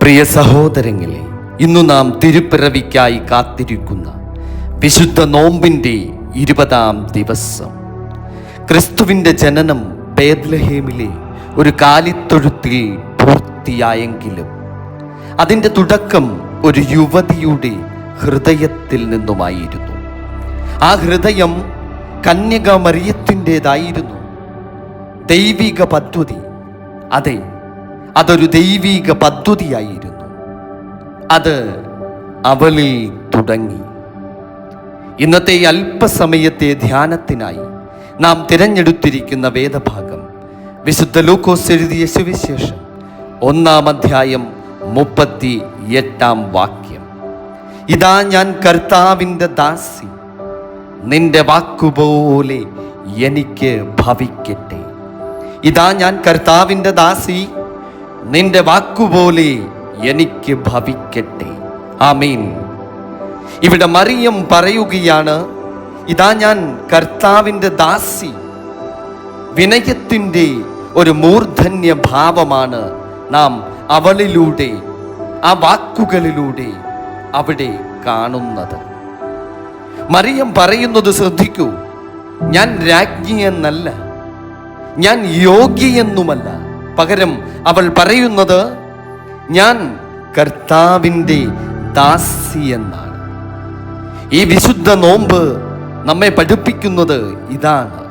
പ്രിയ സഹോദരങ്ങളെ ഇന്നു നാം തിരുപ്പിറവിക്കായി കാത്തിരിക്കുന്ന വിശുദ്ധ നോമ്പിന്റെ ഇരുപതാം ദിവസം. ക്രിസ്തുവിന്റെ ജനനം ബേദ്ലഹേമിലെ ഒരു കാലിത്തൊഴുത്തിൽ പൂർത്തിയായെങ്കിലും അതിന്റെ തുടക്കം ഒരു യുവതിയുടെ ഹൃദയത്തിൽ നിന്നുമായിരുന്നു. ആ ഹൃദയം കന്യക മറിയത്തിന്റെതായിരുന്നു ദൈവിക പദ്ധതി അതെ അതൊരു ദൈവിക പദ്ധതിയായിരുന്നു. അത് അവളിൽ തുടങ്ങി. ഇന്നത്തെ അല്പസമയത്തെ ധ്യാനത്തിനായി നാം തിരഞ്ഞെടുത്തിരിക്കുന്ന വേദഭാഗം വിശുദ്ധ ലൂക്കോസ് എഴുതിയ സുവിശേഷം ഒന്നാം അധ്യായം മുപ്പത്തി എട്ടാം വാക്യം. ഇതാ ഞാൻ കർത്താവിന്റെ ദാസി നിന്റെ വാക്കുപോലെ എനിക്ക് ഭവിക്കട്ടെ. ഇതാ ഞാൻ കർത്താവിന്റെ ദാസി നിന്റെ വാക്കുപോലെ എനിക്ക് ഭവിക്കട്ടെ. ആമീൻ. ഇവിടെ മറിയം പറയുകയാണ് ഇതാ ഞാൻ കർത്താവിന്റെ ദാസി. വിനയത്തിന്റെ ഒരു മൂർധന്യ ഭാവമാണ് നാം അവളിലൂടെ ആ വാക്കുകളിലൂടെ അവിടെ കാണുന്നത്. മറിയം പറയുന്നത് ശ്രദ്ധിക്കൂ ഞാൻ രാജ്ഞിയെന്നല്ല ഞാൻ യോഗ്യയെന്നുമല്ല. പകരം അവൾ പറയുന്നത് ഞാൻ കർത്താവിന്റെ ദാസി എന്നാണ്. ഈ വിശുദ്ധ നോമ്പ് നമ്മെ പഠിപ്പിക്കുന്നത് ഇതാണ്.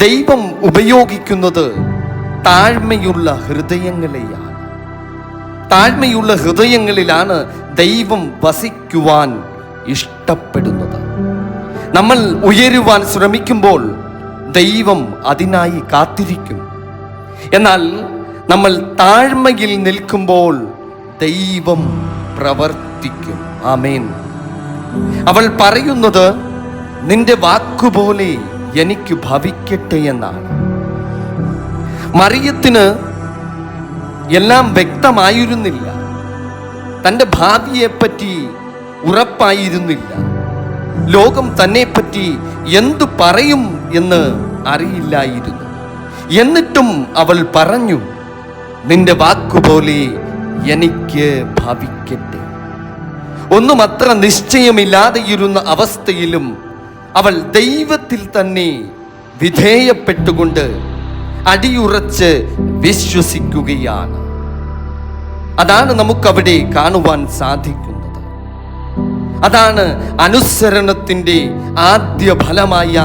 ദൈവം ഉപയോഗിക്കുന്നത് താഴ്മയുള്ള ഹൃദയങ്ങളെയാണ്. താഴ്മയുള്ള ഹൃദയങ്ങളിലാണ് ദൈവം വസിക്കുവാൻ ഇഷ്ടപ്പെടുന്നത്. നമ്മൾ ഉയരുവാൻ ശ്രമിക്കുമ്പോൾ ദൈവം അതിനായി കാത്തിരിക്കും. എന്നാൽ നമ്മൾ താഴ്മയിൽ നിൽക്കുമ്പോൾ ദൈവം പ്രവർത്തിക്കും. ആമേൻ. അവൾ പറയുന്നത് നിന്റെ വാക്കുപോലെ എനിക്ക് ഭവിക്കട്ടെ എന്നാണ്. മറിയത്തിന് എല്ലാം വ്യക്തമായിരുന്നില്ല. തന്റെ ഭാവിയെപ്പറ്റി ഉറപ്പായിരുന്നില്ല. ലോകം തന്നെപ്പറ്റി എന്തു പറയും എന്ന് അറിയില്ലായിരുന്നു. എന്നിട്ടും അവൾ പറഞ്ഞു നിന്റെ വാക്കുപോലെ എനിക്ക് ഭവിക്കട്ടെ. ഒന്നും അത്ര നിശ്ചയമില്ലാതെയിരുന്ന അവസ്ഥയിലും അവൾ ദൈവത്തിൽ തന്നെ വിധേയപ്പെട്ടുകൊണ്ട് അടിയുറച്ച് വിശ്വസിക്കുകയാണ്. അതാണ് നമുക്കവിടെ കാണുവാൻ സാധിക്കുന്നത്. അതാണ് അനുസരണത്തിന്റെ ആദ്യ ഫലമായ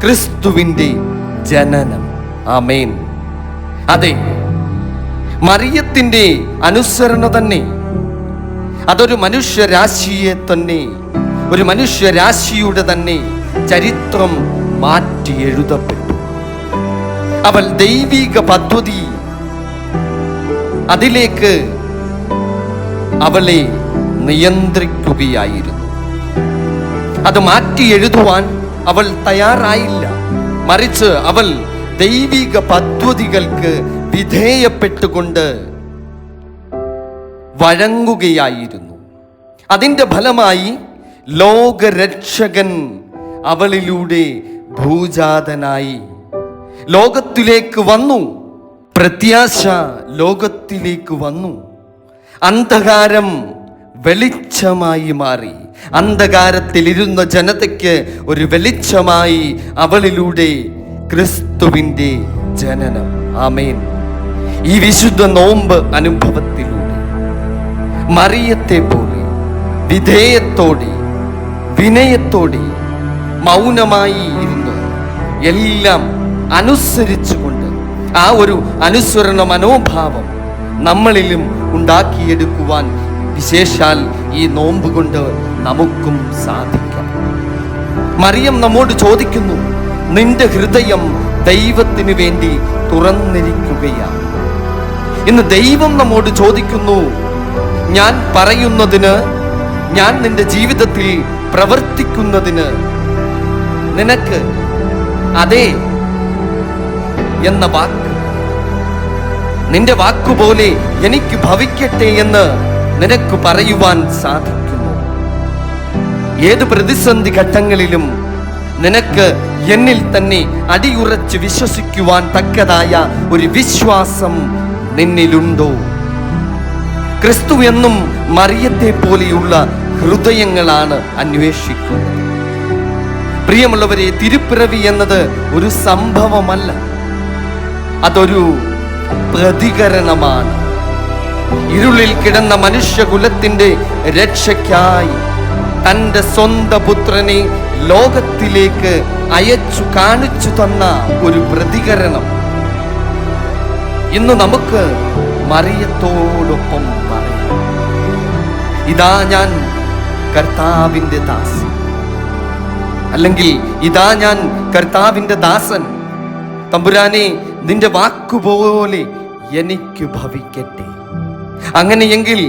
ക്രിസ്തുവിന്റെ ജനനം. ആമേൻ. അതെ മറിയത്തിന്റെ അനുസരണ തന്നെ. അതൊരു മനുഷ്യരാശിയെ തന്നെ ഒരു മനുഷ്യരാശിയുടെ തന്നെ ചരിത്രം മാറ്റി എഴുതപ്പെട്ടു. അവൾ ദൈവിക പദ്ധതി അതിലേക്ക് അവളെ നിയന്ത്രിക്കുകയായിരുന്നു. അത് മാറ്റി എഴുതുവാൻ അവൾ തയ്യാറായില്ല. മറിച്ച് അവൾ ദൈവിക പദ്ധതികൾക്ക് വിധേയപ്പെട്ടുകൊണ്ട് വഴങ്ങുകയായിരുന്നു. അതിന്റെ ഫലമായി ലോകരക്ഷകൻ അവളിലൂടെ ഭൂജാതനായി. ലോകത്തിലേക്ക് വന്നു. പ്രത്യാശ ലോകത്തിലേക്ക് വന്നു. അന്ധകാരം വെളിച്ചമായി മാറി. അന്ധകാരത്തിലിരുന്ന ജനതയ്ക്ക് ഒരു വെളിച്ചമായി അവളിലൂടെ ക്രിസ്തുവിന്റെ ജനനം. ആമേൻ. ഈ വിശുദ്ധ നോമ്പ് അനുഭവത്തിലൂടെ മറിയത്തെ പോലെ വിധേയത്തോടെ വിനയത്തോടെ മൗനമായി ഇരുന്ന് എല്ലാം അനുസരിച്ചുകൊണ്ട് ആ ഒരു അനുസരണ മനോഭാവം നമ്മളിലും ഉണ്ടാക്കിയെടുക്കുവാൻ വിശേഷാൽ ഈ നോമ്പ് കൊണ്ട് നമുക്കും സാധിക്കാം. മറിയം നമ്മോട് ചോദിക്കുന്നു നിന്റെ ഹൃദയം ദൈവത്തിന് വേണ്ടി തുറന്നിരിക്കുകയാണ്. ഇന്ന് ദൈവം നമ്മോട് ചോദിക്കുന്നു ഞാൻ പറയുന്നതിന് ഞാൻ നിന്റെ ജീവിതത്തിൽ പ്രവർത്തിക്കുന്നതിന് നിനക്ക് അതെ എന്ന വാക്ക് നിന്റെ വാക്കുപോലെ എനിക്ക് ഭവിക്കട്ടെ എന്ന് നിനക്ക് പറയുവാൻ സാധിക്കുമോ? ഏത് പ്രതിസന്ധി ഘട്ടങ്ങളിലും നിനക്ക് എന്നിൽ തന്നെ അടിയുറച്ച് വിശ്വസിക്കുവാൻ തക്കതായ ഒരു വിശ്വാസം നിന്നിലുണ്ടോ? ക്രിസ്തു എന്നും മറിയത്തെ പോലെയുള്ള ഹൃദയങ്ങളാണ് അന്വേഷിക്കുന്നത്. പ്രിയമുള്ളവരെ തിരുപ്പിറവി എന്നത് ഒരു സംഭവമല്ല. അതൊരു പ്രതികരണമാണ്. ഇരുളിൽ കിടന്ന മനുഷ്യകുലത്തിന്റെ രക്ഷയ്ക്കായി തന്റെ സ്വന്തം പുത്രനെ ലോകത്തിലേക്ക് അയച്ചു കാണിച്ചു തന്ന ഒരു പ്രതികരണം. ഇന്ന് നമുക്ക് മറിയത്തോടൊപ്പം പറയാം. ഇതാ ഞാൻ കർത്താവിന്റെ ദാസൻ. അല്ലെങ്കിൽ ഇതാ ഞാൻ കർത്താവിന്റെ ദാസൻ. തമ്പുരാനെ നിന്റെ വാക്കുപോലെ എനിക്ക് ഭവിക്കട്ടെ. അങ്ങനെയെങ്കിൽ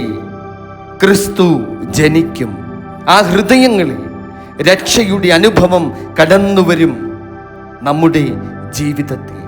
ക്രിസ്തു ജനിക്കും. ആ ഹൃദയങ്ങളിൽ രക്ഷയുടെ അനുഭവം കടന്നുവരും നമ്മുടെ ജീവിതത്തിൽ.